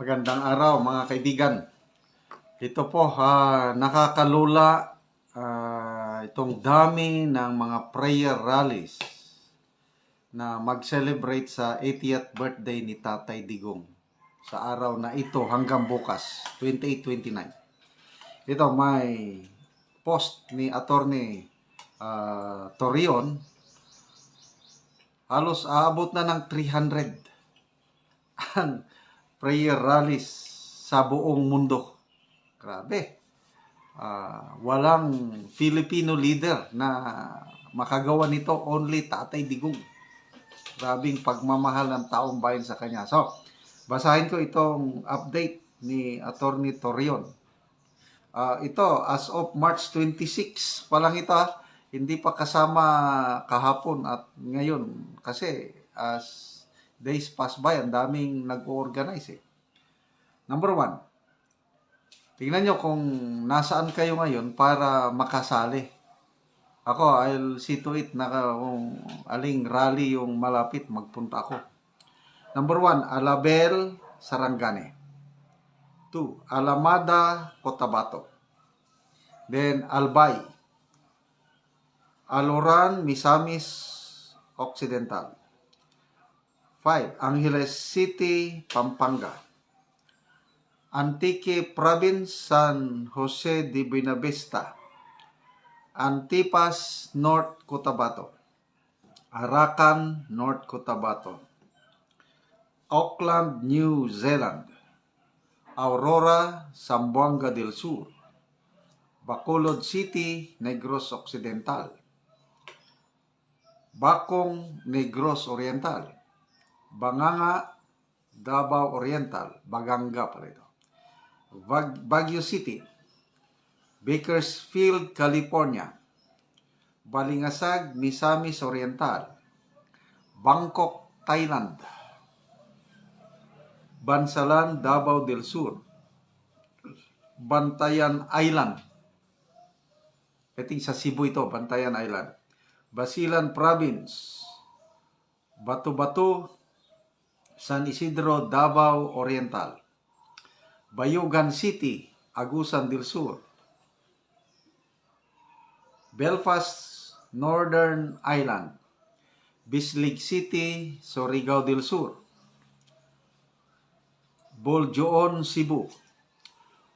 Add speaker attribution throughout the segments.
Speaker 1: Magandang araw mga kaibigan. Ito po, ah, nakakalula ah, itong dami ng mga prayer rallies na mag-celebrate sa 80th birthday ni Tatay Digong sa araw na ito hanggang bukas, 28-29. Ito may post ni Attorney ah, Torion halos aabot na ng 300 ang prayer rallies sa buong mundo. Grabe. Ah, walang Filipino leader na makagawa nito, only Tatay Digong. Grabing pagmamahal ng taong bayan sa kanya. So, basahin ko itong update ni Attorney Torion. Ah, ito, as of March 26 pa lang ito, ah. hindi pa kasama kahapon at ngayon. Kasi as days pass by, ang daming nag-organize eh. Number one, tingnan nyo kung nasaan kayo ngayon para makasali. Ako, I'll see to it na kung aling rally yung malapit, magpunta ako. Number one, Alabel, Sarangani. Two, Alamada, Cotabato. Then, Albay. Aloran, Misamis, Occidental. 5. Angeles City, Pampanga. Antique Province, San Jose de Buenavista. Antipas, North Cotabato. Arakan, North Cotabato. Auckland, New Zealand. Aurora, Zamboanga del Sur. Bacolod City, Negros Occidental. Bakong, Negros Oriental. Banganga, Davao Oriental, Baganga pala ito. Bag- Baguio City, Bakersfield, California, Balingasag, Misamis Oriental, Bangkok, Thailand, Bansalan, Davao del Sur, Bantayan Island, ito sa Cebu ito, Bantayan Island, Basilan Province, Batu-Batu, San Isidro, Davao Oriental. Bayugan City, Agusan del Sur. Belfast, Northern Island. Bislig City, Surigao del Sur. Boljoon, Cebu.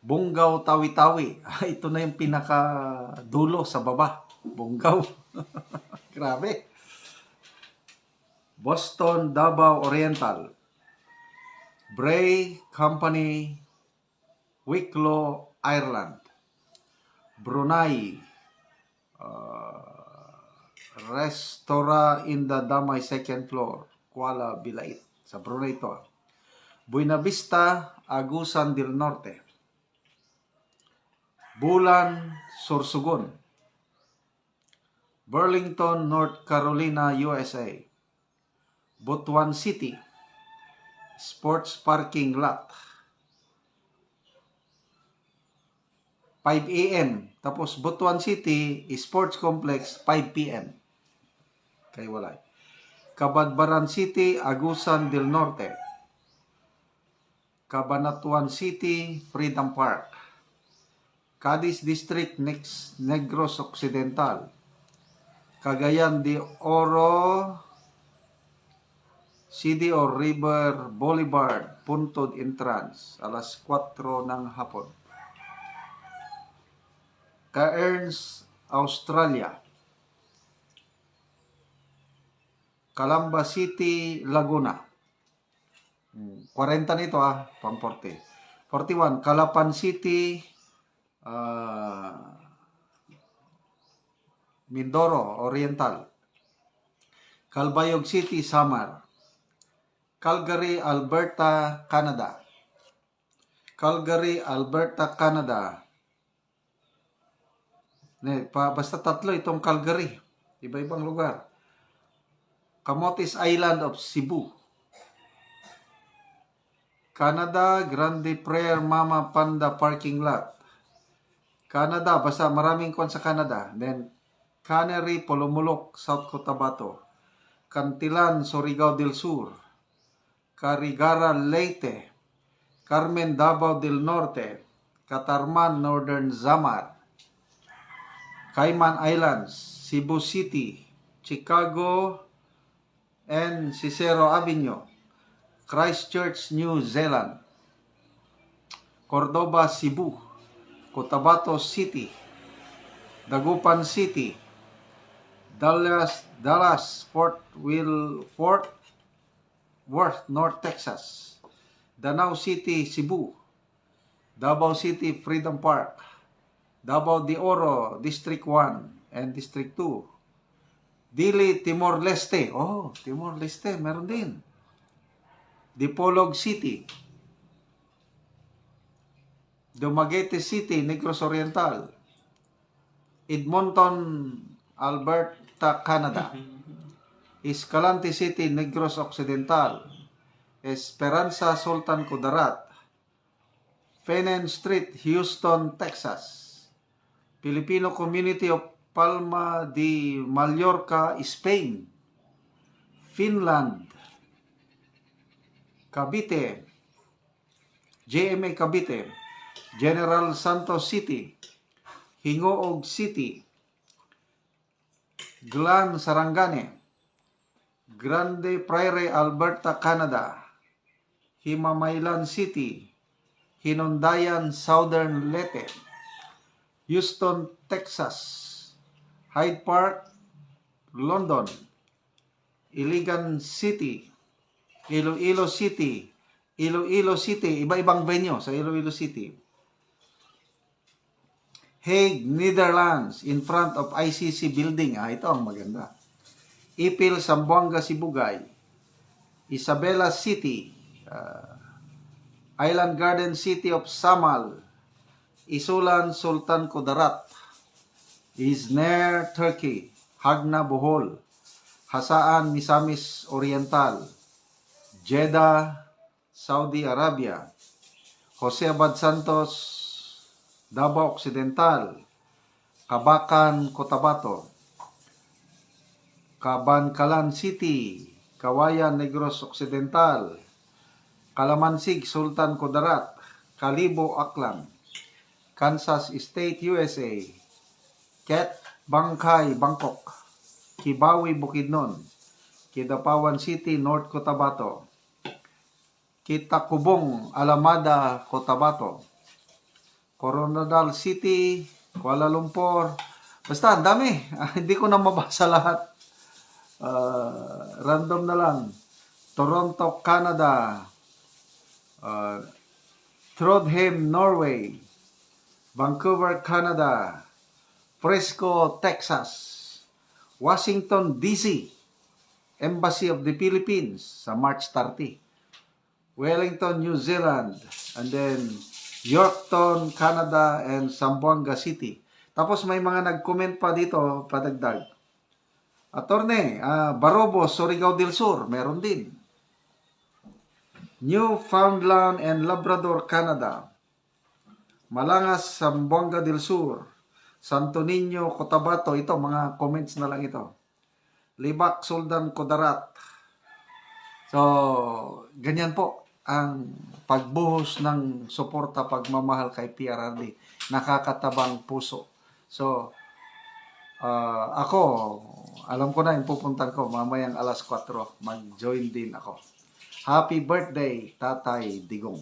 Speaker 1: Bungaw, Tawi-Tawi. Ito na yung pinaka-dulo sa baba. Bungaw. Grabe. Boston, Davao Oriental, Bray Company, Wicklow, Ireland, Brunei, uh, Restora in the Damay second floor, Kuala Bilait, sa Brunei to. Buena Vista, Agusan del Norte, Bulan, Sorsogon, Burlington, North Carolina, USA, Butuan City, Sports Parking Lot. 5 a.m. Tapos Butuan City, Sports Complex, 5 p.m. Kay walay. Kabadbaran City, Agusan del Norte. Cabanatuan City, Freedom Park. Cadiz District, Negros Occidental. Cagayan de Oro, City or River Boulevard, Puntod Entrance, alas 4 ng hapon. Cairns, Australia. Calamba City, Laguna. Hmm, 40 nito ah, pang 40. 41, Calapan City, ah, Mindoro, Oriental. Calbayog City, Samar. Calgary, Alberta, Canada. Calgary, Alberta, Canada. Ne, pa, basta tatlo itong Calgary. Iba-ibang lugar. Camotes Island of Cebu. Canada, Grande Prayer Mama Panda Parking Lot. Canada, basta maraming kwan sa Canada. Then, Canary, Polomolok, South Cotabato. Cantilan, Surigao del Sur. Carigara, Leyte. Carmen Davao del Norte, Catarman Northern Zamar, Cayman Islands, Cebu City, Chicago, and Cicero Avenue, Christchurch, New Zealand, Cordoba, Cebu, Cotabato City, Dagupan City, Dallas, Dallas, Fort Will, Fort Worth, North Texas, Danau City, Cebu, Davao City, Freedom Park, Davao de Oro, District 1 and District 2, Dili, Timor-Leste. Oh, Timor-Leste, meron din. Dipolog City, Dumaguete City, Negros Oriental, Edmonton, Alberta, Canada, Escalante City, Negros Occidental, Esperanza, Sultan Kudarat, Fenen Street, Houston, Texas, Filipino Community of Palma de Mallorca, Spain, Finland, Cavite, JMA Cavite, General Santos City, Hingoog City, Glan Sarangani, Grande Prairie, Alberta, Canada, Himamaylan City, Hinundayan, Southern Leyte, Houston, Texas, Hyde Park, London, Iligan City, Iloilo City, Iloilo City, iba-ibang venue sa Iloilo City. Hague, Netherlands, in front of ICC building. Ah, ito ang maganda. Ipil, Zamboanga, Sibugay. Isabela City, ah, Island Garden City of Samal, Isulan, Sultan Kudarat, Izner, Turkey, Hagna, Bohol, Hasaan, Misamis Oriental, Jeddah, Saudi Arabia, Jose Abad Santos, Davao Occidental, Kabakan, Cotabato, Kabankalan City, Kawayan, Negros Occidental, Kalamansig, Sultan Kudarat, Kalibo, Aklan, Kansas State, USA, Ket, Bangkay, Bangkok, Kibawi, Bukidnon, Kidapawan City, North Cotabato, Kitakubong, Alamada, Cotabato, Coronadal City, Kuala Lumpur. Basta, ang dami. Hindi ko na mabasa lahat. Ah, random na lang. Toronto, Canada. Uh, Trondheim, Norway. Vancouver, Canada. Fresco, Texas. Washington, D.C. Embassy of the Philippines sa March 30. Wellington, New Zealand. And then Yorkton, Canada, and Zamboanga City. Tapos may mga nag-comment pa dito, padagdag. Atorne, ah, Barobo, Surigao del Sur, meron din. Newfoundland and Labrador, Canada. Malangas, Zamboanga del Sur. Santo Niño, Cotabato. Ito, mga comments na lang ito. Libak, Sultan, Kudarat. So, ganyan po ang pagbuhos ng suporta pagmamahal kay PRRD. Nakakatabang puso. So, ah, ako, alam ko na yung pupuntan ko mamayang alas 4. Mag-join din ako. Happy birthday, Tatay Digong.